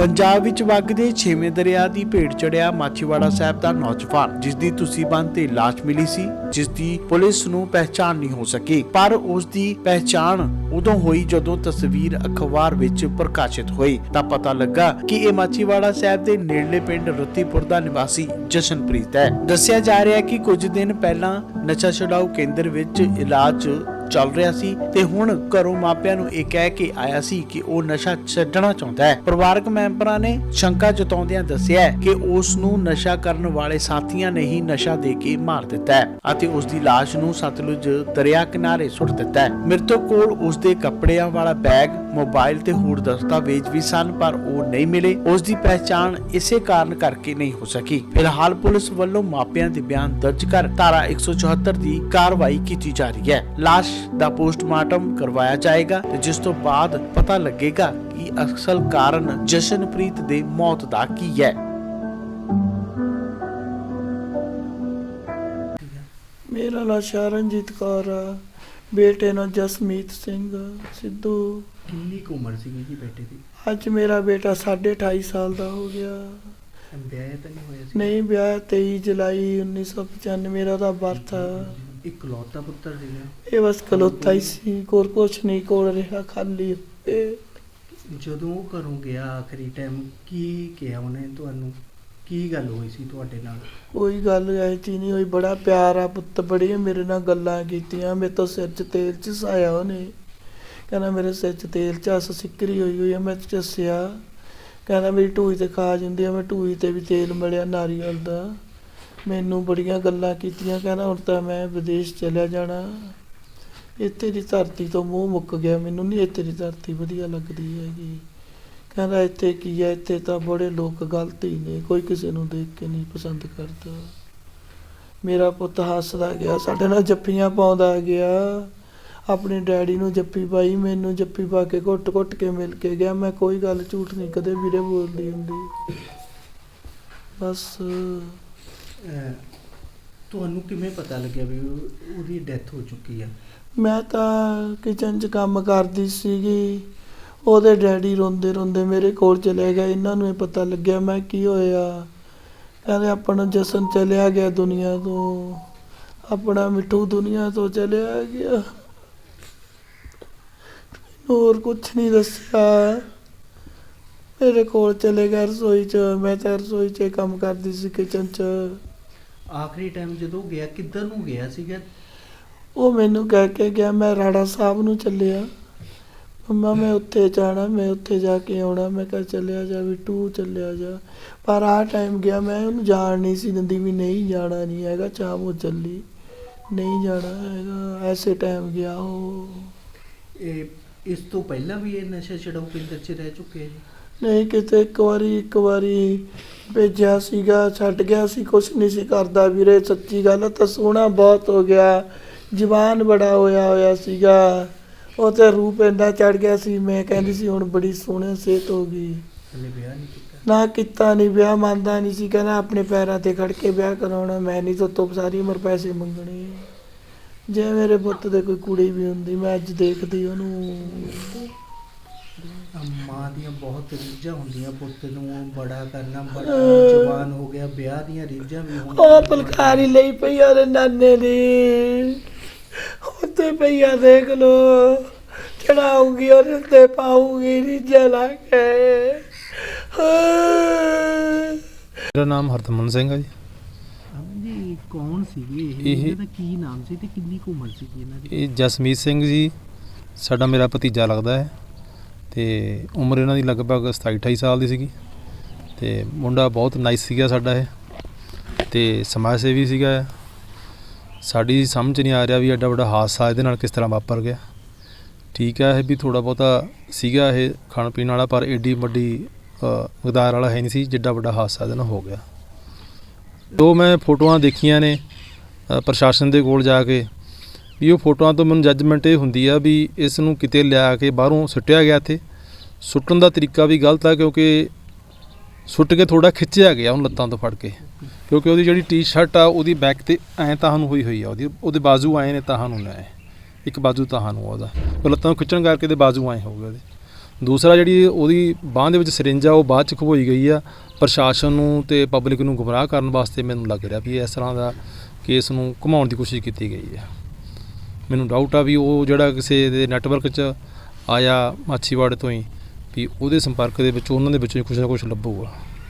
ਪੰਜਾਬ ਵਿੱਚ ਵਗਦੇ ਛੇਵੇਂ ਦਰਿਆ ਦੀ ਭੇਟ ਚੜਿਆ ਮਾਛੀਵਾੜਾ ਸਾਹਿਬ ਦਾ ਨੌਜਵਾਨ ਜਿਸ ਦੀ ਤੁਸੀਂ ਬੰਦ ਤੇ ਲਾਸ਼ ਮਿਲੀ ਸੀ ਜਿਸ ਦੀ ਪੁਲਿਸ ਨੂੰ ਪਹਿਚਾਣ ਨਹੀਂ ਹੋ ਸਕੀ। ਪਰ ਉਸ ਦੀ ਪਹਿਚਾਣ ਉਦੋਂ ਹੋਈ ਜਦੋਂ ਤਸਵੀਰ ਅਖਬਾਰ ਵਿੱਚ ਪ੍ਰਕਾਸ਼ਿਤ ਹੋਈ। ਤਾਂ ਪਤਾ ਲੱਗਾ ਕਿ ਇਹ ਮਾਛੀਵਾੜਾ ਸਾਹਿਬ ਦੇ ਨੇੜਲੇ ਪਿੰਡ ਰਤੀਪੁਰ ਦਾ ਨਿਵਾਸੀ ਜਸ਼ਨਪ੍ਰੀਤ ਹੈ। ਦੱਸਿਆ ਜਾ ਰਿਹਾ ਹੈ ਕਿ ਕੁਝ ਦਿਨ ਪਹਿਲਾਂ ਨਸ਼ਾ ਛਡਾਊ ਕੇਂਦਰ ਵਿੱਚ ਇਲਾਜ ਚੱਲ ਰਿਹਾ ਸੀ ਤੇ ਹੁਣ ਘਰੋਂ ਮਾਪਿਆਂ ਨੂੰ ਇਹ ਕਹਿ ਕੇ ਆਇਆ ਸੀ ਕਿ ਉਹ ਨਸ਼ਾ ਛੱਡਣਾ ਚਾਹੁੰਦਾ ਹੈ। ਪਰਿਵਾਰਕ ਮੈਂਬਰਾਂ ਨੇ ਸ਼ੰਕਾ ਜਤਾਉਂਦਿਆਂ ਦੱਸਿਆ ਕਿ ਉਸ ਨੂੰ ਨਸ਼ਾ ਕਰਨ ਵਾਲੇ ਸਾਥੀਆਂ ਨੇ ਹੀ ਨਸ਼ਾ ਦੇ ਕੇ ਮਾਰ ਦਿੱਤਾ ਹੈ ਅਤੇ ਉਸ ਦੀ ਲਾਸ਼ ਨੂੰ ਸਤਲੁਜ ਦਰਿਆ ਕਿਨਾਰੇ ਸੁੱਟ ਦਿੱਤਾ ਹੈ। ਮ੍ਰਿਤਕ ਕੋਲ ਉਸ ਦੇ ਕੱਪੜਿਆਂ ਵਾਲਾ ਬੈਗ, ਮੋਬਾਈਲ ਤੇ ਹੋਰ ਦਸਤਾਵੇਜ਼ ਵੀ ਸਨ, ਪਰ ਉਹ ਨਹੀਂ ਮਿਲੇ। ਉਸ ਦੀ ਪਹਿਚਾਣ ਇਸੇ ਕਾਰਨ ਕਰਕੇ ਨਹੀਂ ਹੋ ਸਕੀ। ਫਿਲਹਾਲ ਪੁਲਿਸ ਵੱਲੋਂ ਮਾਪਿਆਂ ਦੇ ਬਿਆਨ ਦਰਜ ਕਰ ਧਾਰਾ 174 ਦੀ ਕਾਰਵਾਈ ਕੀਤੀ ਜਾ ਰਹੀ ਹੈ। ਲਾਸ਼ ਦਾ ਪੋਸਟਮਾਰਟਮ ਕਰਵਾਇਆ ਜਾਏਗਾ ਤੇ ਜਿਸ ਤੋਂ ਬਾਅਦ ਪਤਾ ਲੱਗੇਗਾ ਕਿ ਅਸਲ ਕਾਰਨ ਜਸ਼ਨਪ੍ਰੀਤ ਦੇ ਮੌਤ ਦਾ ਕੀ ਹੈ। ਮੇਰਾ ਨਾਂ ਸ਼ਰਨਜੀਤ ਕੌਰ ਆ। ਬੇਟੇ ਨਾਲ ਜਸਮੀਤ ਸਿੰਘ ਸਿੱਧੂ। ਕਿੰਨੀ ਕੁ ਉਮਰ ਸੀਗੀ ਜੀ ਬੇਟੇ ਦੀ? ਅੱਜ ਮੇਰਾ ਬੇਟਾ 28.5 ਸਾਲ ਦਾ ਹੋ ਗਿਆ। ਵਿਆਹ ਤਾਂ ਨਹੀਂ ਹੋਇਆ ਸੀ ਨਹੀਂ ਵਿਆਹ 23 ਜੁਲਾਈ 1995 ਮੇਰਾ ਦਾ ਬਰਥ ਆ। ਇਕਲੌਤਾ ਪੁੱਤਰ ਸੀਗਾ। ਇਹ ਬਸ ਕਲੋਤਾ ਹੀ ਸੀ ਕੋਰ ਕੁਛ ਨਹੀਂ ਕੋਲ ਰਿਹਾ ਖਾਲੀ ਇਹ ਜਦੋਂ ਉਹ ਘਰੋਂ ਗਿਆ ਆਖਰੀ ਟਾਈਮ ਕੀ ਕਿਹਾ ਉਹਨੇ ਤੁਹਾਨੂੰ? ਕੀ ਗੱਲ ਹੋਈ ਸੀ ਤੁਹਾਡੇ ਨਾਲ? ਕੋਈ ਗੱਲ ਐ ਚੀ ਨਹੀਂ ਹੋਈ ਬੜਾ ਪਿਆਰ ਆ ਪੁੱਤ ਬੜੀਆਂ ਮੇਰੇ ਨਾਲ ਗੱਲਾਂ ਕੀਤੀਆਂ। ਮੇਰੇ ਤੋਂ ਸਿਰ 'ਚ ਤੇਲ ਚਸਾਇਆ ਉਹਨੇ। ਕਹਿੰਦਾ ਮੇਰੇ ਸਿਰ 'ਚ ਤੇਲ ਚਸ ਸਿੱਕਰੀ ਹੋਈ ਹੋਈ ਆ ਮੈਂ ਚੱਸਿਆ। ਕਹਿੰਦਾ ਮੇਰੀ ਢੂਈ ਤੇ ਖਾ ਜਾਂਦੀ ਆ ਮੈਂ ਢੂਈ ਤੇ ਵੀ ਤੇਲ ਮਿਲਿਆ ਨਾਰੀਅਲ ਦਾ। ਮੈਨੂੰ ਬੜੀਆਂ ਗੱਲਾਂ ਕੀਤੀਆਂ, ਕਹਿੰਦਾ ਹੁਣ ਤਾਂ ਮੈਂ ਵਿਦੇਸ਼ ਚਲਿਆ ਜਾਣਾ। ਇੱਥੇ ਦੀ ਧਰਤੀ ਤੋਂ ਮੂੰਹ ਮੁੱਕ ਗਿਆ, ਮੈਨੂੰ ਨਹੀਂ ਇੱਥੇ ਦੀ ਧਰਤੀ ਵਧੀਆ ਲੱਗਦੀ ਹੈਗੀ। ਕਹਿੰਦਾ ਇੱਥੇ ਕੀ ਹੈ, ਇੱਥੇ ਤਾਂ ਬੜੇ ਲੋਕ ਗਲਤ ਹੀ ਨੇ, ਕੋਈ ਕਿਸੇ ਨੂੰ ਦੇਖ ਕੇ ਨਹੀਂ ਪਸੰਦ ਕਰਦਾ। ਮੇਰਾ ਪੁੱਤ ਹੱਸਦਾ ਗਿਆ, ਸਾਡੇ ਨਾਲ ਜੱਫੀਆਂ ਪਾਉਂਦਾ ਗਿਆ। ਆਪਣੇ ਡੈਡੀ ਨੂੰ ਜੱਫੀ ਪਾਈ, ਮੈਨੂੰ ਜੱਫੀ ਪਾ ਕੇ ਘੁੱਟ-ਘੁੱਟ ਕੇ ਮਿਲ ਕੇ ਗਿਆ। ਮੈਂ ਕੋਈ ਗੱਲ ਝੂਠ ਨਹੀਂ, ਕਦੇ ਵੀਰੇ ਬੋਲਦੀ ਹੁੰਦੀ। ਬਸ ਤੁਹਾਨੂੰ ਕਿਵੇਂ ਪਤਾ ਲੱਗਿਆ ਵੀ ਉਹ- ਉਹਦੀ ਡੈਥ ਹੋ ਚੁੱਕੀ ਆ? ਮੈਂ ਤਾਂ ਕਿਚਨ 'ਚ ਕੰਮ ਕਰਦੀ ਸੀਗੀ। ਉਹਦੇ ਡੈਡੀ ਰੋਂਦੇ ਰੋਂਦੇ ਮੇਰੇ ਕੋਲ ਚਲੇ ਗਏ। ਇਹਨਾਂ ਨੂੰ ਇਹ ਪਤਾ ਲੱਗਿਆ, ਮੈਂ ਕੀ ਹੋਇਆ? ਕਹਿੰਦੇ ਆਪਣਾ ਜਸਨ ਚਲਿਆ ਗਿਆ ਦੁਨੀਆ ਤੋਂ। ਆਪਣਾ ਮਿੱਠੂ ਦੁਨੀਆ ਤੋਂ ਚਲਿਆ ਗਿਆ। ਮੈਨੂੰ ਹੋਰ ਕੁਝ ਨਹੀਂ ਦੱਸਿਆ। ਮੇਰੇ ਕੋਲ ਚਲੇ ਗਿਆ ਰਸੋਈ 'ਚ। ਮੈਂ ਤਾਂ ਰਸੋਈ 'ਚ ਕੰਮ ਕਰਦੀ ਸੀ ਕਿਚਨ 'ਚ। ਆਖਰੀ ਟਾਈਮ ਜਦੋਂ ਗਿਆ ਕਿੱਧਰ ਨੂੰ ਗਿਆ ਸੀਗਾ? ਉਹ ਮੈਨੂੰ ਕਹਿ ਕੇ ਗਿਆ ਮੈਂ ਰਾੜਾ ਸਾਹਿਬ ਨੂੰ ਚੱਲਿਆ। ਮੰਮਾ ਮੈਂ ਉੱਥੇ ਜਾਣਾ ਮੈਂ ਉੱਥੇ ਜਾ ਕੇ ਆਉਣਾ। ਮੈਂ ਕਿਹਾ ਚੱਲਿਆ ਜਾ ਵੀ ਤੂੰ ਚੱਲਿਆ ਜਾ। ਪਰ ਆ ਟਾਈਮ ਗਿਆ ਮੈਂ ਉਹਨੂੰ ਜਾਣ ਨਹੀਂ ਸੀ ਦਿੰਦੀ ਵੀ ਨਹੀਂ ਜਾਣਾ ਨਹੀਂ ਹੈਗਾ ਚਾਹ ਉਹ ਚੱਲੀ। ਨਹੀਂ ਜਾਣਾ ਹੈਗਾ ਐਸੇ ਟਾਈਮ ਗਿਆ ਉਹ। ਇਹ ਇਸ ਤੋਂ ਪਹਿਲਾਂ ਵੀ ਇਹ ਨਸ਼ਾ ਛਡਾਊ ਕੇਂਦਰ 'ਚ ਰਹਿ ਚੁੱਕੇ ਆ ਜੀ? ਨਹੀਂ ਕਿਤੇ ਇੱਕ ਵਾਰੀ ਇੱਕ ਵਾਰੀ ਭੇਜਿਆ ਸੀਗਾ ਛੱਡ ਗਿਆ ਸੀ ਕੁਛ ਨਹੀਂ ਸੀ ਕਰਦਾ ਵੀਰੇ ਸੱਚੀ ਗੱਲ ਤਾਂ ਸੋਹਣਾ ਬਹੁਤ ਹੋ ਗਿਆ। ਜਵਾਨ ਬੜਾ ਹੋਇਆ ਹੋਇਆ ਸੀਗਾ। ਉਹ ਤੇ ਰੂਪ ਇੰਨਾ ਚੜ ਗਿਆ ਸੀ ਮੈਂ ਕਹਿੰਦੀ ਸੀ ਹੁਣ ਬੜੀ ਸੋਹਣੀ ਸਿਹਤ ਹੋ ਗਈ। ਹਲੇ ਵਿਆਹ ਨਹੀਂ ਕੀਤਾ? ਨਾ ਕੀਤਾ ਨਹੀਂ ਵਿਆਹ ਮੰਨਦਾ ਨਹੀਂ ਸੀ ਕਹਿੰਦਾ ਆਪਣੇ ਪੈਰਾਂ ਤੇ ਖੜ ਕੇ ਵਿਆਹ ਕਰਾਉਣਾ ਮੈਂ ਨਹੀਂ ਤੋਂ ਸਾਰੀ ਉਮਰ ਪੈਸੇ ਮੰਗਣੇ। ਜੇ ਮੇਰੇ ਪੁੱਤ ਦੇ ਕੋਈ ਕੁੜੀ ਵੀ ਹੁੰਦੀ ਮੈਂ ਅੱਜ ਦੇਖਦੀ ਉਹਨੂੰ। ਮਾਂ ਦੀਆਂ ਬਹੁਤ ਰੀਝਾਂ ਹੁੰਦੀਆਂ ਪੁੱਤ ਨੂੰ ਬੜਾ ਕਰਨਾ ਬੜਾ ਜਵਾਨ ਹੋ ਗਿਆ ਵਿਆਹ ਦੀਆਂ ਰੀਝਾਂ ਵੀ ਉਹ ਪਲਕਾਰੀ ਲਈ ਪਈ ਉਹਦੇ ਨਾਨੇ ਦੀ। ਉੱਤੇ ਪਈਆ ਦੇਖ ਲੋ ਚੜਾਉਂਗੀ ਉਹਦੇ ਤੇ ਪਾਉਂਗੀ ਰੀਜਾ ਲਾ ਕੇ। ਮੇਰਾ ਨਾਮ ਹਰਦਮਨ ਸਿੰਘ ਹੈ ਜੀ। ਜੀ ਕੌਣ ਸੀਗੇ ਇਹ? ਇਹ- ਇਹਨਾਂ ਦਾ ਕੀ ਨਾਮ ਸੀ ਤੇ ਕਿੰਨੀ ਕੁ ਉਮਰ ਸੀਗੀ ਇਹਨਾਂ ਦੀ? ਇਹ ਜਸਮੀਤ ਸਿੰਘ ਜੀ। ਸਾਡਾ ਮੇਰਾ ਭਤੀਜਾ ਲੱਗਦਾ ਹੈ। ਤੇ ਉਮਰ ਇਹਨਾਂ ਦੀ ਲਗਭਗ 27 28 ਸਾਲ ਦੀ ਸੀਗੀ ਤੇ ਮੁੰਡਾ ਬਹੁਤ ਨਾਈਸ ਸੀਗਾ ਸਾਡਾ ਇਹ ਤੇ ਸਮਾਜ ਸੇਵੀ ਸੀਗਾ ਸਾਡੀ ਸਮਝ ਨਹੀਂ ਆ ਰਿਹਾ ਵੀ ਐਡਾ ਵੱਡਾ ਹਾਦਸਾ ਇਹਦੇ ਨਾਲ ਕਿਸ ਤਰ੍ਹਾਂ ਵਾਪਰ ਗਿਆ। ਠੀਕ ਹੈ ਇਹ ਵੀ ਥੋੜਾ ਬਹੁਤਾ ਸੀਗਾ ਇਹ ਖਾਣ ਪੀਣ ਵਾਲਾ ਪਰ ਏਡੀ ਵੱਡੀ ਅ, ਮਕਦਾਰ ਵਾਲਾ ਹੈ ਨਹੀਂ ਸੀ ਜਿੱਡਾ ਵੱਡਾ ਹਾਦਸਾ ਇਹਦੇ ਨਾਲ ਹੋ ਗਿਆ। ਜੋ ਮੈਂ ਫੋਟੋਆਂ ਦੇਖੀਆਂ ਨੇ ਪ੍ਰਸ਼ਾਸਨ ਦੇ ਕੋਲ ਜਾ ਕੇ ਵੀ ਉਹ ਫੋਟੋਆਂ ਤੋਂ ਮੈਨੂੰ ਜੱਜਮੈਂਟ ਇਹ ਹੁੰਦੀ ਆ ਵੀ ਇਸ ਨੂੰ ਕਿਤੇ ਲਿਆ ਕੇ ਬਾਹਰੋਂ ਸੁੱਟਿਆ ਗਿਆ ਇੱਥੇ। ਸੁੱਟਣ ਦਾ ਤਰੀਕਾ ਵੀ ਗਲਤ ਆ ਕਿਉਂਕਿ ਸੁੱਟ ਕੇ ਥੋੜਾ ਖਿੱਚਿਆ ਗਿਆ ਉਹਨੂੰ ਲੱਤਾਂ ਤੋਂ ਫੜ ਕੇ। ਕਿਉਂਕਿ ਉਹਦੀ ਜਿਹੜੀ ਟੀ-ਸ਼ਰਟ ਆ, ਉਹਦੀ ਬੈਕ ਤੇ ਐਂ ਤਾਂ ਨੂੰ ਹੋਈ ਹੋਈ ਆ ਉਹਦੀ। ਉਹਦੇ ਬਾਜ਼ੂ ਐਂ ਨੇ ਤਾਂ ਨੂੰ ਨੇ ਇੱਕ ਬਾਜ਼ੂ ਤਾਂ ਨੂੰ ਉਹਦਾ। ਉਹ ਲੱਤਾਂ ਨੂੰ ਖਿੱਚਣ ਕਰਕੇ ਦੇ ਬਾਜ਼ੂ ਐਂ ਹੋ ਗਏ ਉਹਦੇ। ਦੂਸਰਾ ਜਿਹੜੀ ਉਹਦੀ ਬਾਂਹ ਦੇ ਵਿੱਚ ਸਿਰਿੰਜ ਆ, ਉਹ ਬਾਅਦ ਚ ਖੋਈ ਗਈ ਆ। ਪ੍ਰਸ਼ਾਸਨ ਨੂੰ ਤੇ ਪਬਲਿਕ ਨੂੰ ਗੁੰਮਰਾਹ ਕਰਨ ਵਾਸਤੇ ਮੈਨੂੰ ਲੱਗ ਰਿਹਾ ਵੀ ਇਸ ਤਰ੍ਹਾਂ ਦਾ ਕੇਸ ਨੂੰ ਘੁਮਾਉਣ ਦੀ ਕੋਸ਼ਿਸ਼ ਕੀਤੀ ਗਈ ਆ। ਮੈਨੂੰ ਡਾਊਟ ਆ ਵੀ ਉਹ ਜਿਹੜਾ ਕਿਸੇ ਦੇ ਨੈਟਵਰਕ 'ਚ ਆਇਆ ਮਾਛੀਵਾੜੇ ਤੋਂ ਹੀ, ਵੀ ਉਹਦੇ ਸੰਪਰਕ ਦੇ ਵਿੱਚ, ਉਹਨਾਂ ਦੇ ਵਿੱਚੋਂ ਹੀ ਕੁਛ ਨਾ ਕੁਛ ਲੱਭੂਗਾ।